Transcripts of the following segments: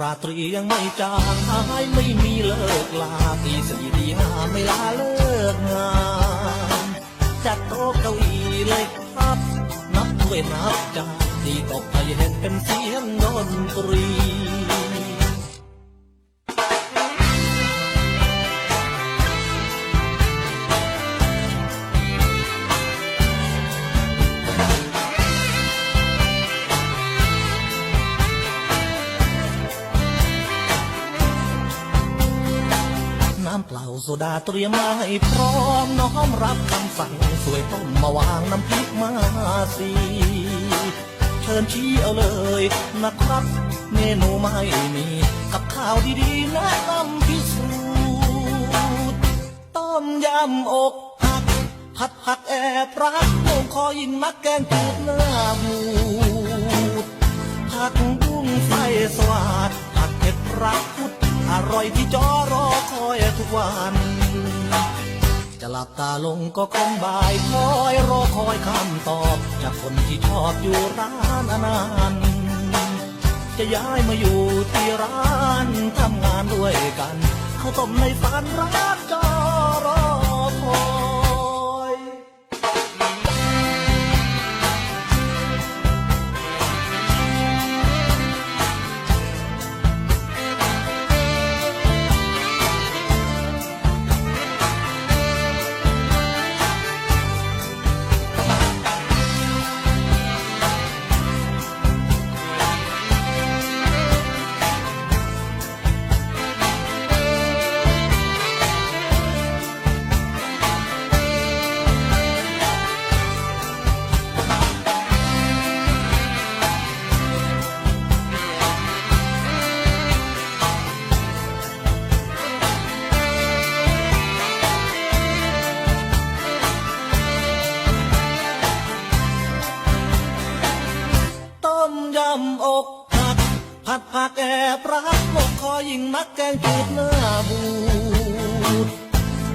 ราตรียังไม่จางหายไม่มีเลิกลาตีสี่ตีห้าไม่ลาเลิกงานจัดโต๊ะเก้าอี้เลยครับ นับถ้วยนับจานที่ตกไปเห็นเป็นเสียงดนตรี น้ำเปล่าโซดาเตรียมมาให้พร้อมน้อมรับคำสั่งสวยต้มมาวางน้ำพริกมาสีเชิญชี้เอาเลยนะครับ เมนูไม่มีกับข้าวดีๆแนะนำพิสูจน์ต้มยำอกหัก ผัดผักแอบรักโงคอยิงมักแกงจืดหน้าบูผักบุ้งไฟสวาดผัดเผ็ดรักพุดอร่อยที่จอ วัน จะหลับตาลงก็คงบ่ายคอยรอคอยคำตอบ จากคนที่ชอบอยู่ร้านอนานจะย้ายมาอยู่ที่ร้านทำงานด้วยกันข้าวต้มในฝันร้านจอรอคอย อกหัก ผัดผักแอบรักลงคอยิ่งนักแกงจืดหน้าบูด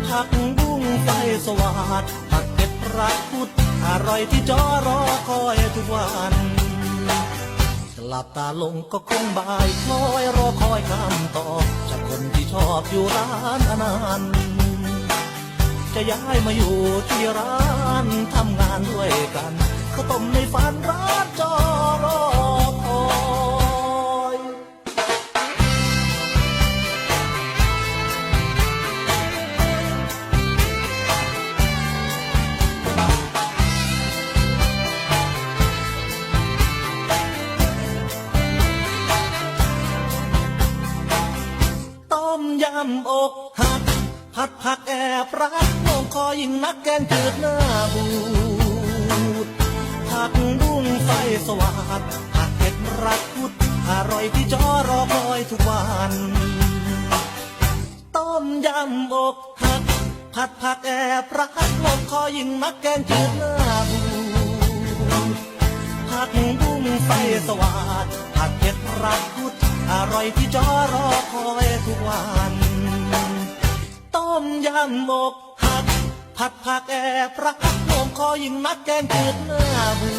ผักบุ้งไฟสวาดผัดเผ็ดรักพุดอร่อยที่จอรอคอยทุกวันหลับตาลงก็คงบ่ายคอยรอคอยคำตอบจากคนที่ชอบอยู่ร้านอนานต์จะย้ายมาอยู่ที่ร้านทำงานด้วยกันข้าวต้มในฝันร้าน อกหักผัดผักแอบรักลงคอยิงนักแกงจืดหน้าบูดผักบุ้งไฟสวาดผัดเผ็ดรักพุดอร่อยที่จอรอคอยทุกวันต้มยำอกหักผัดผักแอบรักลงคอยิงนักแกงจืดหน้าบูดผักบุ้งไฟสวาดผัดเผ็ดรักพุดอร่อยที่จอรอคอยทุกวัน ต้มยำอกหัก ผัดผักแอบรักโงคอยิ่งนักแกงจืดหน้าบู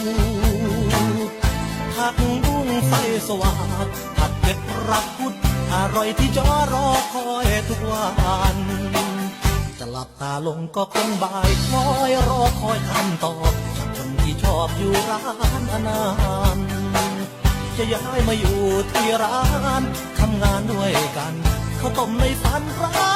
ผักบุ้งไฟสว่าดผัดเผ็ดรักพุดอร่อยที่จอรอคอยทุกวันจะหลับตาลงก็คงบ่ายคอยรอคอยคำตอบจากคนที่ชอบอยู่ร้านอนานจะย้ายมาอยู่ที่ร้านทำงานด้วยกันข้าวต้มในฝันร้าน